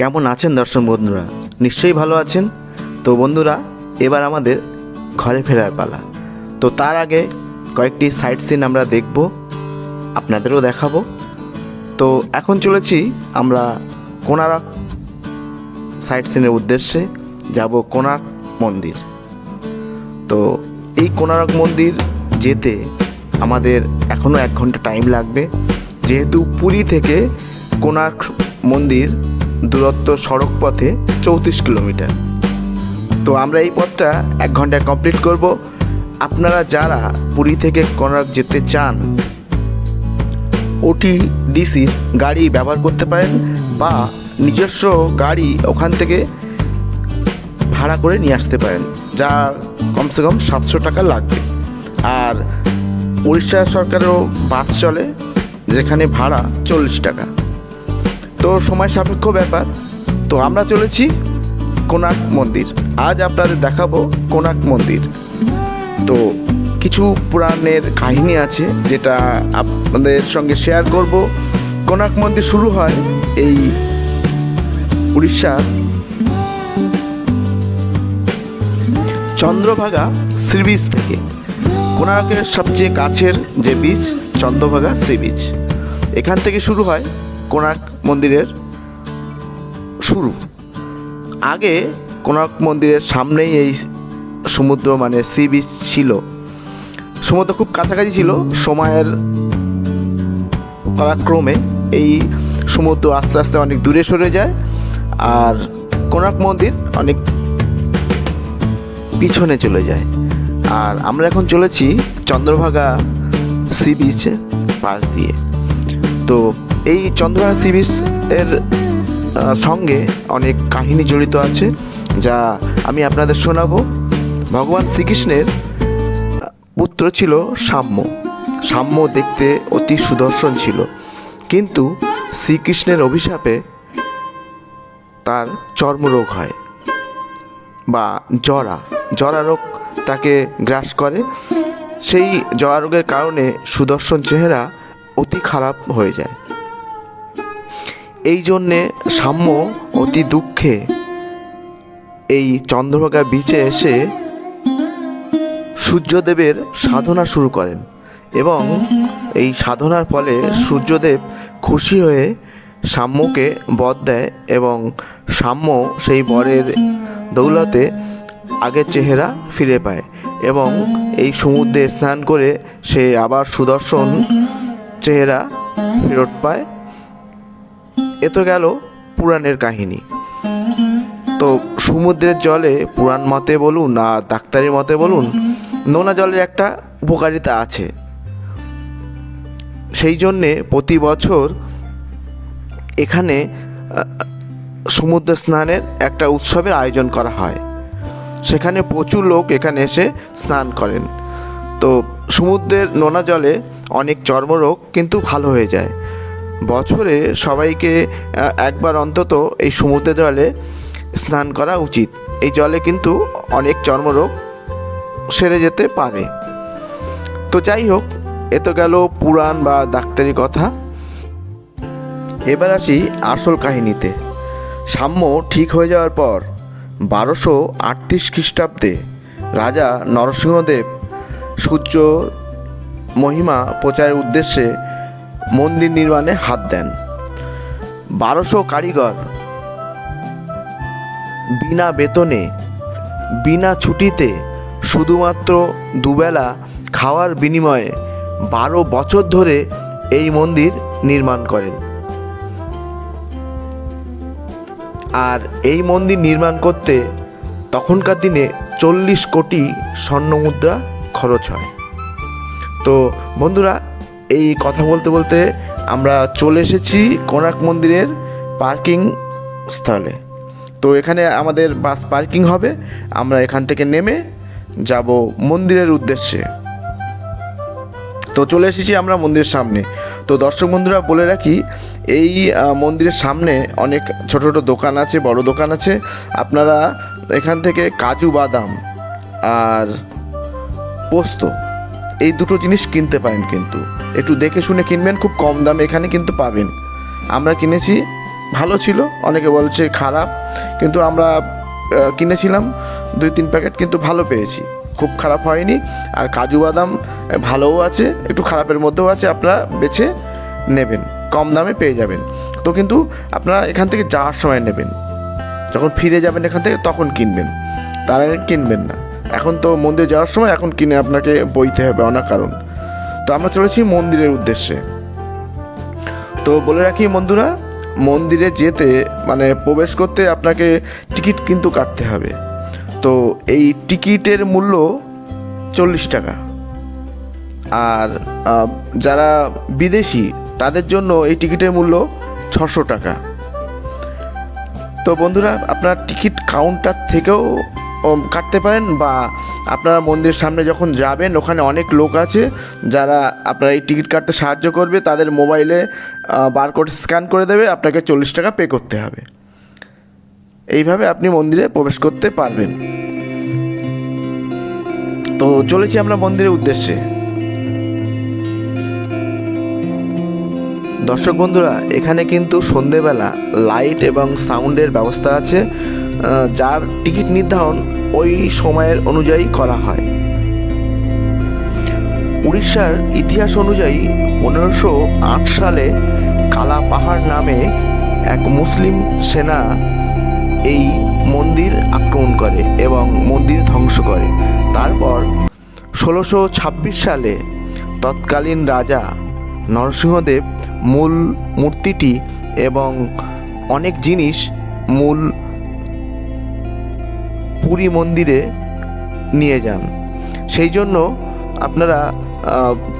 কেমন আছেন দর্শক বন্ধুরা? নিশ্চয়ই ভালো আছেন? তো বন্ধুরা, এবার আমাদের ঘরে ফেরার পালা। তো তার আগে কয়েকটি সাইট সিন আমরা দেখব, আপনাদেরও দেখাবো। তো এখন চলেছি আমরা কোনারক সাইট সিনের উদ্দেশ্যে, যাব কোনারক মন্দির। তো এই কোনারক মন্দির যেতে আমাদের এখনও এক ঘণ্টা টাইম লাগবে। যেহেতু পুরী থেকে কোনার্ক মন্দির দূরত্ব সড়ক পথে চৌত্রিশ কিলোমিটার। তো আমরা এই পথটা এক ঘন্টায় কমপ্লিট করব। আপনারা যারা পুরী থেকে কোনার্ক যেতে চান, ওটি ডিসি গাড়ি ব্যবহার করতে পারেন বা নিজস্ব গাড়ি ওখান থেকে ভাড়া করে নিয়ে আসতে পারেন, যা কমসে কম সাতশো টাকা লাগবে। আর উড়িষ্যা সরকারেরও বাস চলে, যেখানে ভাড়া চল্লিশ টাকা। তো সময় সাপেক্ষ ব্যাপার। তো আমরা চলেছি কোনার্ক মন্দির। আজ আপনাদের দেখাবো কোনার্ক মন্দির। তো কিছু পুরাণের কাহিনী আছে যেটা আপনাদের সঙ্গে শেয়ার করব। কোনার্ক মন্দির শুরু হয় এই উড়িষ্যার চন্দ্রভাগা সি বিচ থেকে। কোনারকের সবচেয়ে কাছের যে বিচ চন্দ্রভাগা সি বিচ এখান থেকে শুরু হয় কোনার্ক মন্দিরের শুরু। আগে কোনার্ক মন্দিরের সামনেই এই সমুদ্র মানে সি বিচ ছিল। সমুদ্র খুব কাছাকাছি ছিল। সময়ের পরাক্রমে এই সমুদ্র আস্তে আস্তে অনেক দূরে সরে যায় আর কোনার্ক মন্দির অনেক পিছনে চলে যায়। আর আমরা এখন চলেছি চন্দ্রভাগা সি বিচে পাশ দিয়ে। তো এই চন্দ্রভাগা সি এর সঙ্গে অনেক কাহিনী জড়িত আছে, যা আমি আপনাদের শোনাবো। ভগবান শ্রীকৃষ্ণের পুত্র ছিল সাম্য। সাম্য দেখতে অতি সুদর্শন ছিল। কিন্তু শ্রীকৃষ্ণের অভিশাপে তার চর্মরোগ হয়, বা জরা। জরা রোগ তাকে গ্রাস করে। সেই জরা রোগের কারণে সুদর্শন চেহারা অতি খারাপ হয়ে যায়। এই জন্যে সাম্য অতি দুঃখে এই চন্দ্রভাগা বিচে এসে সূর্যদেবের সাধনা শুরু করেন এবং এই সাধনার ফলে সূর্যদেব খুশি হয়ে সাম্যকে বধ দেয় এবং সাম্য সেই বরের দৌলতে আগের চেহারা ফিরে পায় এবং এই সমুদ্রে স্নান করে সে আবার সুদর্শন চেহারা ফেরত পায়। এ তো গেল পুরাণের কাহিনী। তো সমুদ্রের জলে পুরাণ মতে বলুন আর ডাক্তারি মতে বলুন, নোনা জলের একটা উপকারিতা আছে। সেই জন্যে প্রতি বছর এখানে সমুদ্র স্নানের একটা উৎসবের আয়োজন করা হয়। সেখানে প্রচুর লোক এখানে এসে স্নান করেন। তো সমুদ্রের নোনা জলে অনেক চর্মরোগ কিন্তু ভালো হয়ে যায়। বছরে সবাইকে একবার অন্তত এই সমুদ্র জলে স্নান করা উচিত। এই জলে কিন্তু অনেক চর্মরোগ সেরে যেতে পারে। তো যাই হোক, এ তো গেল পুরাণ বা ডাক্তারি কথা। এবার আসি আসল কাহিনীতে। সাম্য ঠিক হয়ে যাওয়ার পর বারোশো আটত্রিশ খ্রিস্টাব্দে রাজা নরসিংহদেব সূর্য মহিমা প্রচারের উদ্দেশ্যে মন্দির নির্মাণে হাত দেন। বারোশো কারিগর বিনা বেতনে, বিনা ছুটিতে শুধুমাত্র দুবেলা খাওয়ার বিনিময়ে বারো বছর ধরে এই মন্দির নির্মাণ করেন। আর এই মন্দির নির্মাণ করতে তখনকার দিনে চল্লিশ কোটি স্বর্ণমুদ্রা খরচ হয়। তো বন্ধুরা, এই কথা বলতে বলতে আমরা চলে এসেছি কোণার্ক মন্দিরের পার্কিং স্থলে। তো এখানে আমাদের বাস পার্কিং হবে। আমরা এখান থেকে নেমে যাব মন্দিরের উদ্দেশ্যে। তো চলে এসেছি আমরা মন্দিরের সামনে। তো দর্শক বন্ধুরা, বলে রাখি, এই মন্দিরের সামনে অনেক ছোট ছোট দোকান আছে, বড় দোকান আছে। আপনারা এখান থেকে কাজু বাদাম আর পোস্ত এই দুটো জিনিস কিনতে পারেন কিন্তু। একটু দেখে শুনে কিনবেন, খুব কম দামে এখানে কিন্তু পাবেন। আমরা কিনেছি, ভালো ছিল, অনেকে বলছে খারাপ, কিন্তু আমরা কিনেছিলাম, দুই তিন প্যাকেট কিন্তু ভালো পেয়েছি। খুব খারাপ হয়নি, আর কাজু বাদাম ভালোও আছে, একটু খারাপের মধ্যেও আছে, আপনারা বেছে নেবেন, কম দামে পেয়ে যাবেন। তো কিন্তু আপনারা এখান থেকে যাওয়ার সময় নেবেন। যখন ফিরে যাবেন এখান থেকে, তখন কিনবেন। তার কিনবেন না। এখন তো মন্দিরে যাওয়ার সময় এখন কিনে আপনাকে বইতে হবে অনেক কারণ তো আমরা চলেছি মন্দিরের উদ্দেশ্যে। তো বলে রাখি বন্ধুরা, মন্দিরে যেতে মানে প্রবেশ করতে আপনাকে টিকিট কিন্তু কাটতে হবে। তো এই টিকিটের মূল্য চল্লিশ টাকা। আর যারা বিদেশি, তাদের জন্য এই টিকিটের মূল্য ছশো টাকা। তো বন্ধুরা, আপনার টিকিট কাউন্টার থেকেও কাটতে পারেন বা আপনারা মন্দিরের সামনে যখন যাবেন, ওখানে অনেক লোক আছে যারা আপনার এই টিকিট কাটতে সাহায্য করবে। তাদের মোবাইলে বারকোড স্ক্যান করে দেবে, আপনাকে চল্লিশ টাকা পে করতে হবে। এইভাবে আপনি মন্দিরে প্রবেশ করতে পারবেন। তো চলেছি আমরা মন্দিরের উদ্দেশ্যে। দর্শক বন্ধুরা, এখানে কিন্তু সন্ধেবেলা লাইট এবং সাউন্ডের ব্যবস্থা আছে যার টিকিট নির্ধারণ ওই সময়ের অনুযায়ী করা হয়। উড়িষ্যার ইতিহাস অনুযায়ী পনেরোশো আট সালে কালা পাহাড় নামে এক মুসলিম সেনা এই মন্দির আক্রমণ করে এবং মন্দির ধ্বংস করে। তারপর ষোলোশো ছাব্বিশ সালে তৎকালীন রাজা নরসিংহদেব মূল মূর্তিটি এবং অনেক জিনিস মূল পুরী মন্দিরে নিয়ে যান। সেই জন্য আপনারা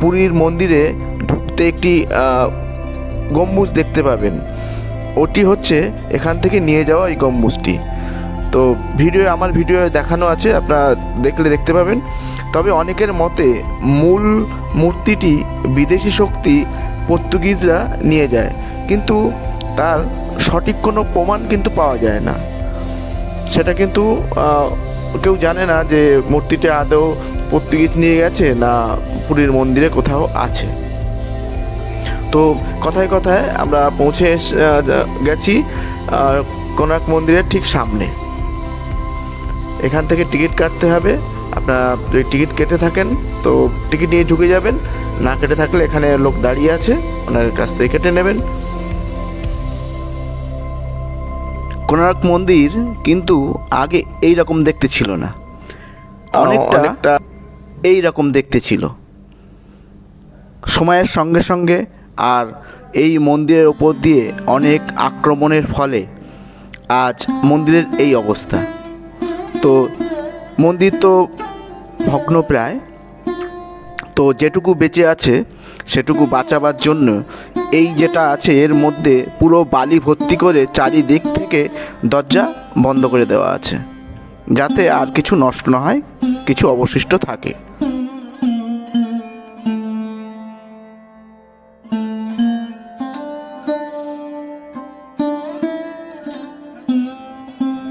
পুরীর মন্দিরে ঢুকতে একটি গম্বুজ দেখতে পাবেন। ওটি হচ্ছে এখান থেকে নিয়ে যাওয়া এই গম্বুজটি। তো ভিডিও, আমার ভিডিও দেখানো আছে, আপনারা দেখলে দেখতে পাবেন। তবে অনেকের মতে মূল মূর্তিটি বিদেশি শক্তি পর্তুগিজরা নিয়ে যায়, কিন্তু তার সঠিক কোনো প্রমাণ কিন্তু পাওয়া যায় না। সেটা কিন্তু কেউ জানে না যে মূর্তিটা আদৌ পর্তুগিজ নিয়ে গেছে না পুরীর মন্দিরে কোথাও আছে। তো কথায় কথায় আমরা পৌঁছে গেছি কোনার্ক মন্দিরের ঠিক সামনে। এখান থেকে টিকিট কাটতে হবে। আপনারা যদি টিকিট কেটে থাকেন, তো টিকিট নিয়ে ঢুকে যাবেন। না কেটে থাকলে এখানে লোক দাঁড়িয়ে আছে, ওনার কাছ থেকে কেটে নেবেন। কোনার্ক মন্দির কিন্তু আগে এই রকম দেখতে ছিল না। অনেকটা অনেকটা এই রকম দেখতে ছিল। সময়ের সঙ্গে সঙ্গে আর এই মন্দিরের ওপর দিয়ে অনেক আক্রমণের ফলে আজ মন্দিরের এই অবস্থা। তো মন্দির তো ভগ্নপ্রায়। তো যেটুকু বেঁচে আছে সেটুকু বাঁচাবার জন্য এই যেটা আছে এর মধ্যে পুরো বালি ভর্তি করে চারিদিক থেকে দরজা বন্ধ করে দেওয়া আছে, যাতে আর কিছু নষ্ট না হয়, কিছু অবশিষ্ট থাকে।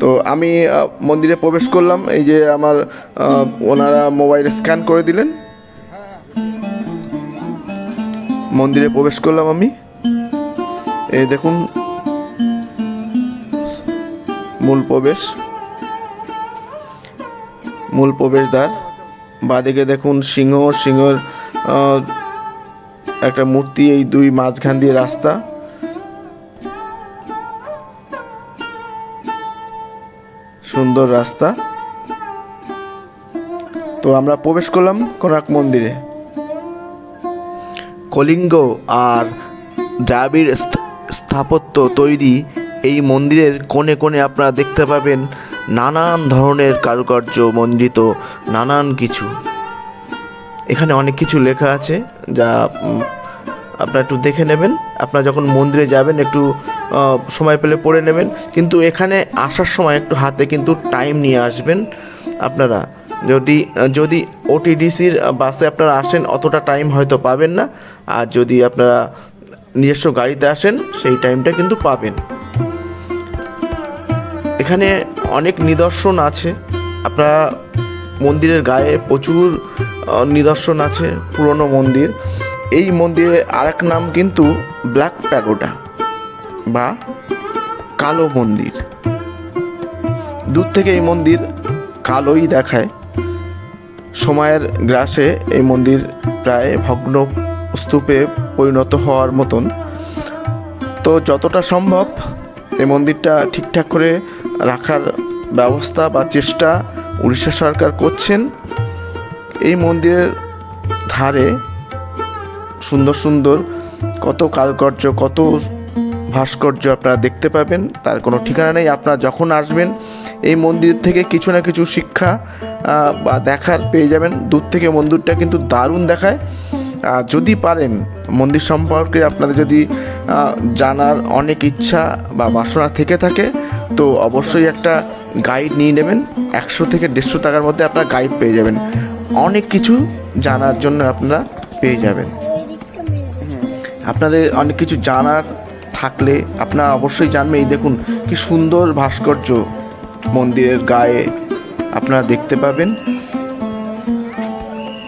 তো আমি মন্দিরে প্রবেশ করলাম, এই যে আমার ওনারা মোবাইলে স্ক্যান করে দিলেন। মন্দিরে প্রবেশ করলাম আমি। এই দেখুন, মূল প্রবেশ, মূল প্রবেশদ্বার। বাদিকে দেখুন সিংহ, সিংহর একটা মূর্তি, এই দুই মাঝখান দিয়ে রাস্তা। সুন্দর রাস্তা। তো আমরা প্রবেশ করলাম কোনার্ক মন্দিরে। কলিঙ্গ আর দ্রাবিড় স্থ- স্থাপত্য তৈরি এই মন্দিরের কোণে কোণে আপনারা দেখতে পাবেন নানান ধরনের কারুকার্য মণ্ডিত নানান কিছু। এখানে অনেক কিছু লেখা আছে যা আপনারা একটু দেখে নেবেন। আপনারা যখন মন্দিরে যাবেন একটু সময় পেলে পড়ে নেবেন। কিন্তু এখানে আসার সময় একটু হাতে কিন্তু টাইম নিয়ে আসবেন আপনারা। যদি যদি ওটিডিসির বাসে আপনারা আসেন, অতটা টাইম হয়তো পাবেন না। আর যদি আপনারা নিজস্ব গাড়িতে আসেন, সেই টাইমটা কিন্তু পাবেন। এখানে অনেক নিদর্শন আছে। আপনারা মন্দিরের গায়ে প্রচুর নিদর্শন আছে, পুরনো মন্দির। এই মন্দিরের আরেক নাম কিন্তু ব্ল্যাক প্যাগোডা বা কালো মন্দির। দূর থেকে এই মন্দির কালোই দেখায়। সময়ের গ্রাসে এই মন্দির প্রায় ভগ্ন স্তূপে পরিণত হওয়ার মতন। তো যতটা সম্ভব এই মন্দিরটা ঠিকঠাক করে রাখার ব্যবস্থা বা চেষ্টা উড়িষ্যা সরকার করছেন। এই মন্দিরের ধারে সুন্দর সুন্দর কত কারুকার্য, কত ভাস্কর্য আপনারা দেখতে পাবেন, তার কোনো ঠিকানা নেই। আপনারা যখন আসবেন এই মন্দির থেকে কিছু না কিছু শিক্ষা বা দেখার পেয়ে যাবেন। দূর থেকে মন্দিরটা কিন্তু দারুণ দেখায়। আর যদি পারেন, মন্দির সম্পর্কে আপনাদের যদি জানার অনেক ইচ্ছা বা বাসনা থেকে থাকে, তো অবশ্যই একটা গাইড নিয়ে নেবেন। একশো থেকে দেড়শো টাকার মধ্যে আপনারা গাইড পেয়ে যাবেন। অনেক কিছু জানার জন্য আপনারা পেয়ে যাবেন। আপনাদের অনেক কিছু জানার থাকলে আপনারা অবশ্যই জানবেন। এই দেখুন, কি সুন্দর ভাস্কর্য। মন্দিরের গায়ে আপনারা দেখতে পাবেন।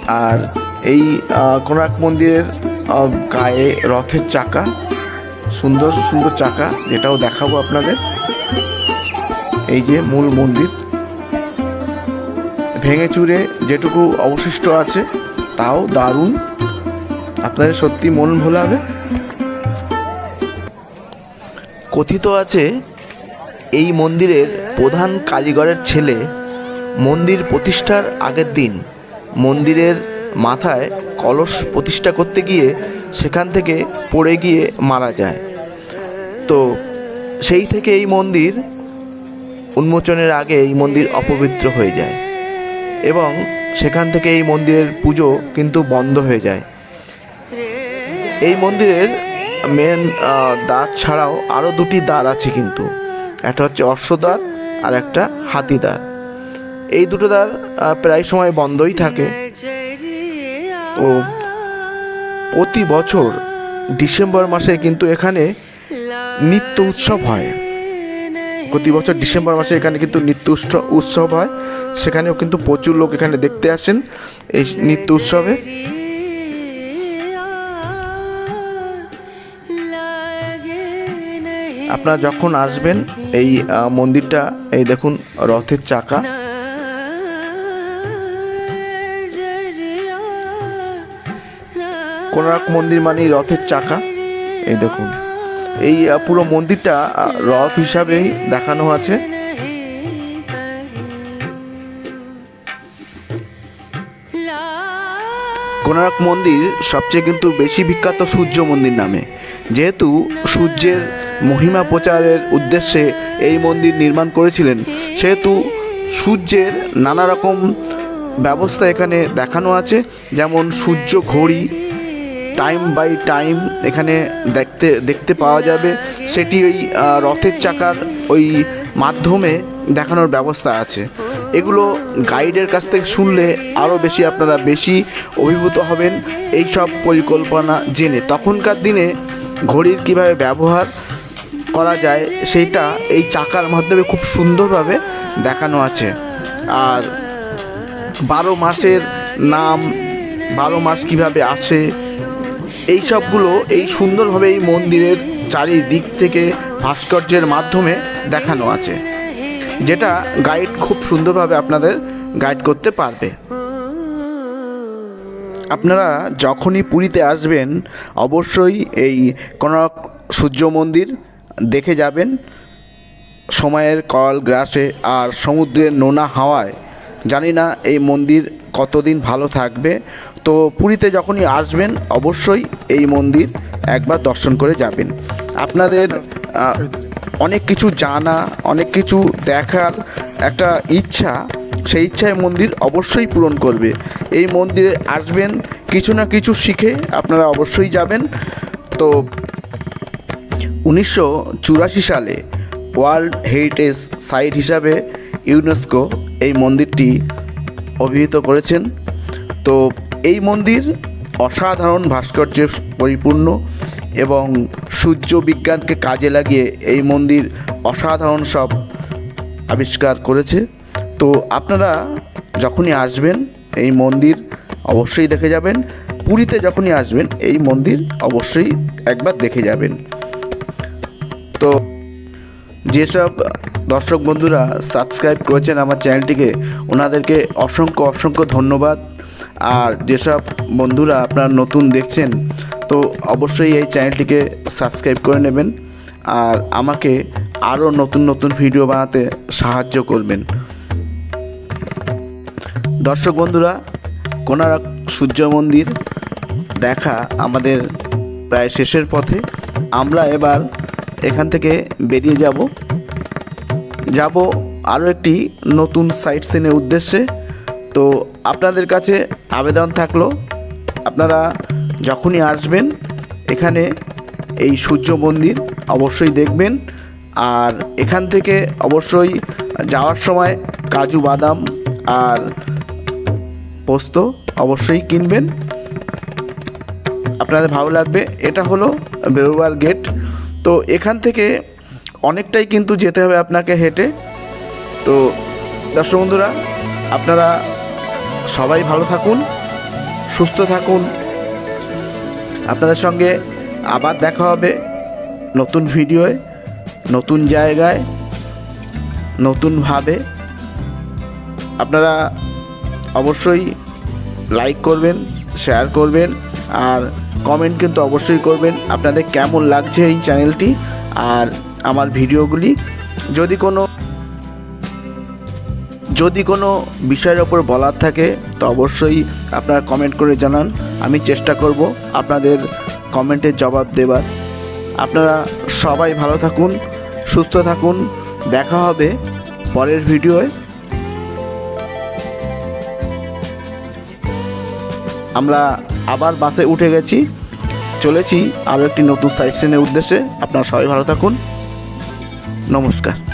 আর এই কোণার্ক মন্দিরের গায়ে রথের চাকা, সুন্দর সুন্দর চাকা, যেটাও দেখাবো আপনাদের। এই যে মূল মন্দির। ভেঙে চুরে যেটুকু অবশিষ্ট আছে, তাও দারুণ। আপনাদের সত্যি মন ভোলাবে। কথিত আছে, এই মন্দিরের প্রধান কারিগরের ছেলে মন্দির প্রতিষ্ঠার আগের দিন মন্দিরের মাথায় কলস প্রতিষ্ঠা করতে গিয়ে সেখান থেকে পড়ে গিয়ে মারা যায়। তো সেই থেকে এই মন্দির উন্মোচনের আগে এই মন্দির অপবিত্র হয়ে যায় এবং সেখান থেকে এই মন্দিরের পুজো কিন্তু বন্ধ হয়ে যায়। এই মন্দিরের মেন দ্বার ছাড়াও আরও দুটি দ্বার আছে কিন্তু। একটা হচ্ছে অশ্বদ্বার আর একটা হাতিদ্বার এই দুটো দ্বার প্রায় সময় বন্ধই থাকে। ও, প্রতি বছর ডিসেম্বর মাসে কিন্তু এখানে নৃত্য উৎসব হয়। প্রতি বছর ডিসেম্বর মাসে এখানে কিন্তু নৃত্য উৎসব হয়। সেখানেও কিন্তু প্রচুর লোক এখানে দেখতে আসেন এই নৃত্য উৎসবে। আপনারা যখন আসবেন, এই মন্দিরটা, এই দেখুন, রথের চাকা। কোনারক মন্দির মানেই রথের চাকা। এই দেখুন। এই পুরো মন্দিরটা রথ হিসাবেই দেখানো আছে। কোনারক মন্দির সবচেয়ে কিন্তু বেশি বিখ্যাত সূর্য মন্দির নামে। যেহেতু সূর্যের মহিমা প্রচারের উদ্দেশ্যে এই মন্দির নির্মাণ করেছিলেন। সেহেতু সূর্যের নানা রকম ব্যবস্থা এখানে দেখানো আছে। যেমন সূর্য ঘড়ি টাইম বাই টাইম এখানে দেখতে দেখতে পাওয়া যাবে। সেটি ওই রথের চাকার ওই মাধ্যমে দেখানোর ব্যবস্থা আছে। এগুলো গাইডের কাছ থেকে শুনলে আরও বেশি আপনারা বেশি অভিভূত হবেন। এই সব পরিকল্পনা জেনে তখনকার দিনে ঘড়ির কীভাবে ব্যবহার করা যায়, সেইটা এই চাকার মাধ্যমে খুব সুন্দরভাবে দেখানো আছে। আর বারো মাসের নাম, বারো মাস কীভাবে আসে এই সবগুলো এই সুন্দরভাবে এই মন্দিরের চারিদিক থেকে ভাস্কর্যের মাধ্যমে দেখানো আছে, যেটা গাইড খুব সুন্দরভাবে আপনাদের গাইড করতে পারবে। আপনারা যখনই পুরীতে আসবেন, অবশ্যই এই কোনারক সূর্য মন্দির দেখে যাবেন। সময়ের কল, গ্রাসে আর সমুদ্রের নোনা হাওয়ায়। জানি না এই মন্দির কতদিন ভালো থাকবে। তো পুরীতে যখনই আসবেন, অবশ্যই এই মন্দির একবার দর্শন করে যাবেন। আপনাদের অনেক কিছু জানা, অনেক কিছু দেখার একটা ইচ্ছা, সেই ইচ্ছায় মন্দির অবশ্যই পূরণ করবে। এই মন্দিরে আসবেন, কিছু না কিছু শিখে আপনারা অবশ্যই যাবেন। তো উনিশশো চুরাশি সালে ওয়ার্ল্ড হেরিটেজ সাইট হিসাবে ইউনেস্কো এই মন্দিরটি অভিহিত করেছেন। তো এই মন্দির অসাধারণ ভাস্কর্যে পরিপূর্ণ এবং সূর্য বিজ্ঞানকে কাজে লাগিয়ে এই মন্দির অসাধারণ সব আবিষ্কার করেছে। তো আপনারা যখনই আসবেন এই মন্দির অবশ্যই দেখে যাবেন। পুরীতে যখনই আসবেন এই মন্দির অবশ্যই একবার দেখে যাবেন। তো যেসব দর্শক বন্ধুরা সাবস্ক্রাইব করেছেন আমার চ্যানেলটিকে, ওনাদেরকে অসংখ্য অসংখ্য ধন্যবাদ। আর যেসব বন্ধুরা আপনারা নতুন দেখছেন, তো অবশ্যই এই চ্যানেলটিকে সাবস্ক্রাইব করে নেবেন। আর আমাকে আরও নতুন নতুন ভিডিও বানাতে সাহায্য করবেন। দর্শক বন্ধুরা কোনারক সূর্য মন্দির দেখা আমাদের প্রায় শেষের পথে। আমরা এবার এখান থেকে বেরিয়ে যাব। যাব আরও একটি নতুন সাইট সিনের উদ্দেশ্যে। তো আপনাদের কাছে আবেদন থাকল, আপনারা যখনই আসবেন, এখানে এই সূর্য মন্দির অবশ্যই দেখবেন। আর এখান থেকে অবশ্যই যাওয়ার সময় কাজু বাদাম আর পোস্ত অবশ্যই কিনবেন। আপনাদের ভালো লাগবে, এটা হলো বেরোবার গেট তো এখান থেকে অনেকটাই কিন্তু যেতে হবে আপনাকে হেঁটে। তো দর্শক বন্ধুরা, আপনারা সবাই ভালো থাকুন, সুস্থ থাকুন। আপনাদের সঙ্গে আবার দেখা হবে নতুন ভিডিওয়, নতুন জায়গায় নতুনভাবে আপনারা অবশ্যই লাইক করবেন শেয়ার করবেন, আর কমেন্ট কিন্তু অবশ্যই করবেন। আপনাদের কেমন লাগছে এই চ্যানেলটি আর আমার ভিডিওগুলি? যদি কোনো যদি কোনো বিষয়ের ওপর বলার থাকে, তো অবশ্যই আপনারা কমেন্ট করে জানান। আমি চেষ্টা করব আপনাদের কমেন্টের জবাব দেবার। আপনারা সবাই ভালো থাকুন, সুস্থ থাকুন। দেখা হবে পরের ভিডিওয়। আমরা আবার বাসে উঠে গেছি। চলেছি আরও একটি নতুন সাইট উদ্দেশ্যে। আপনারা সবাই ভালো থাকুন। নমস্কার।